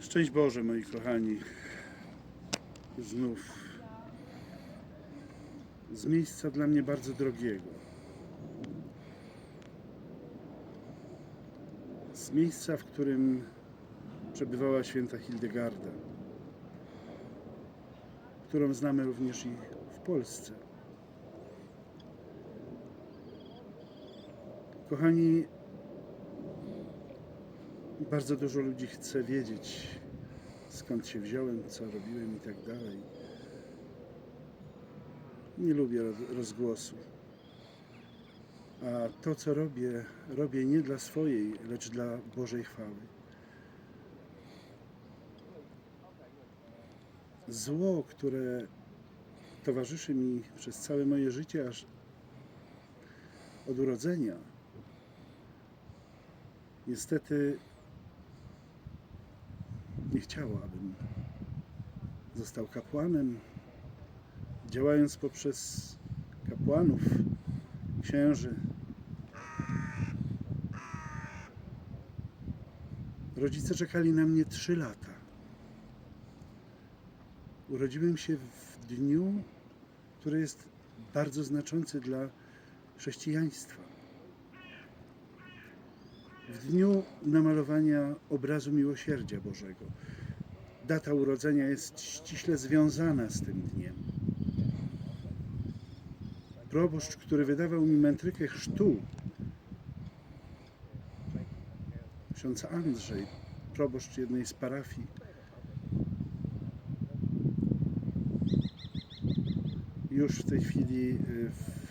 Szczęść Boże, moi kochani. Znów z miejsca dla mnie bardzo drogiego. Z miejsca, w którym przebywała święta Hildegarda, którą znamy również i w Polsce. Kochani, bardzo dużo ludzi chce wiedzieć, skąd się wziąłem, co robiłem i tak dalej. Nie lubię ro- rozgłosu. A to, co robię, robię nie dla swojej, lecz dla Bożej chwały. Zło, które towarzyszy mi przez całe moje życie, aż od urodzenia, niestety nie chciało, abym został kapłanem, działając poprzez kapłanów, księży. Rodzice czekali na mnie trzy lata. Urodziłem się w dniu, który jest bardzo znaczący dla chrześcijaństwa. W dniu namalowania obrazu miłosierdzia Bożego. Data urodzenia jest ściśle związana z tym dniem. Proboszcz, który wydawał mi mętrykę chrztu, ksiądz Andrzej, proboszcz jednej z parafii, już w tej chwili y, w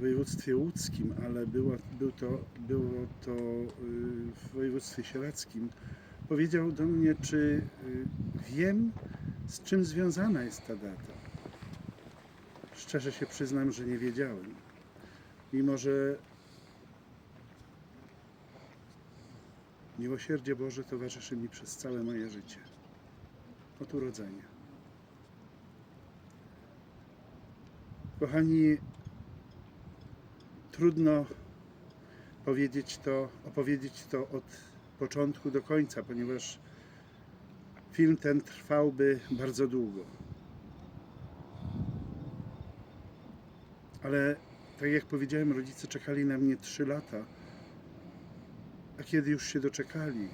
województwie łódzkim, ale było, był to, było to y, w województwie sieradzkim, powiedział do mnie, czy y, wiem, z czym związana jest ta data. Szczerze się przyznam, że nie wiedziałem. Mimo, że miłosierdzie Boże towarzyszy mi przez całe moje życie. Od urodzenia. Kochani, trudno powiedzieć to, opowiedzieć to od początku do końca, ponieważ film ten trwałby bardzo długo. Ale tak jak powiedziałem, rodzice czekali na mnie 3 lata, a kiedy już się doczekali,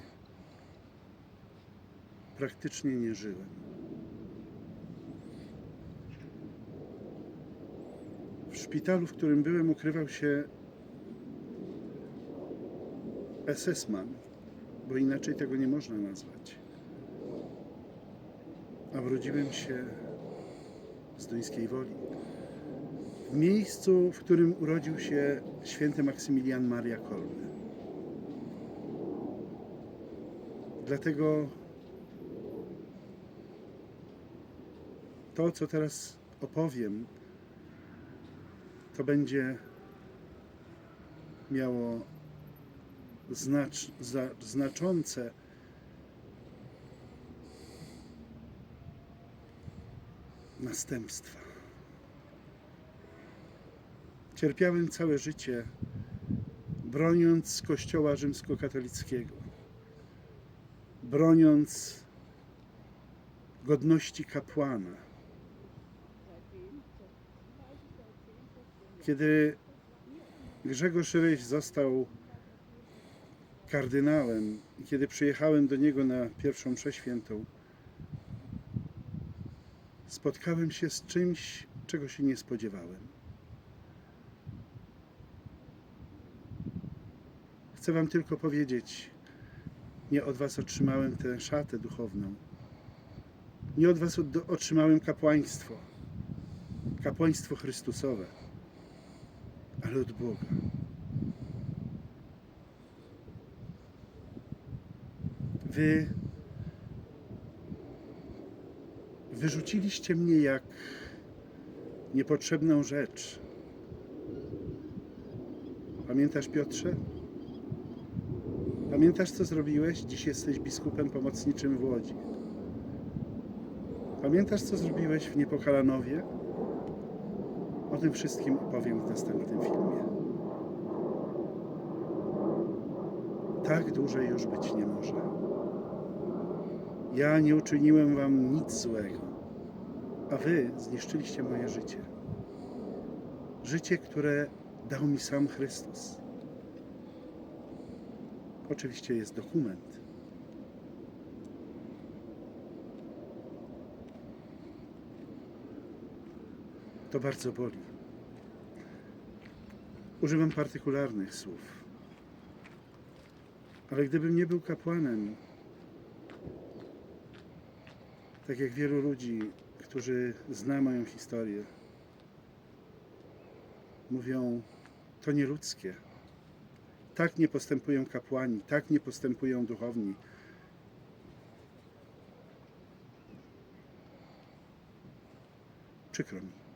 praktycznie nie żyłem. Szpitalu, w którym byłem, ukrywał się SS-man, bo inaczej tego nie można nazwać. A urodziłem się z Duńskiej Woli. W miejscu, w którym urodził się święty Maksymilian Maria Kolbe. Dlatego to, co teraz opowiem, to będzie miało znacz, za, znaczące następstwa. Cierpiałem całe życie, broniąc Kościoła rzymskokatolickiego, broniąc godności kapłana. Kiedy Grzegorz Ryś został kardynałem i kiedy przyjechałem do niego na pierwszą mszę świętą, spotkałem się z czymś, czego się nie spodziewałem. Chcę Wam tylko powiedzieć, nie od Was otrzymałem tę szatę duchowną. Nie od Was otrzymałem kapłaństwo, kapłaństwo Chrystusowe, ale Boga. Wy wyrzuciliście mnie jak niepotrzebną rzecz. Pamiętasz, Piotrze? Pamiętasz, co zrobiłeś? Dziś jesteś biskupem pomocniczym w Łodzi. Pamiętasz, co zrobiłeś w Niepokalanowie? O tym wszystkim opowiem w następnym filmie. Tak dłużej już być nie może. Ja nie uczyniłem wam nic złego, a wy zniszczyliście moje życie. Życie, które dał mi sam Chrystus. Oczywiście jest dokument. To bardzo boli. Używam partykularnych słów. Ale gdybym nie był kapłanem, tak jak wielu ludzi, którzy zna moją historię, mówią, to nieludzkie. Tak nie postępują kapłani, tak nie postępują duchowni. Przykro mi.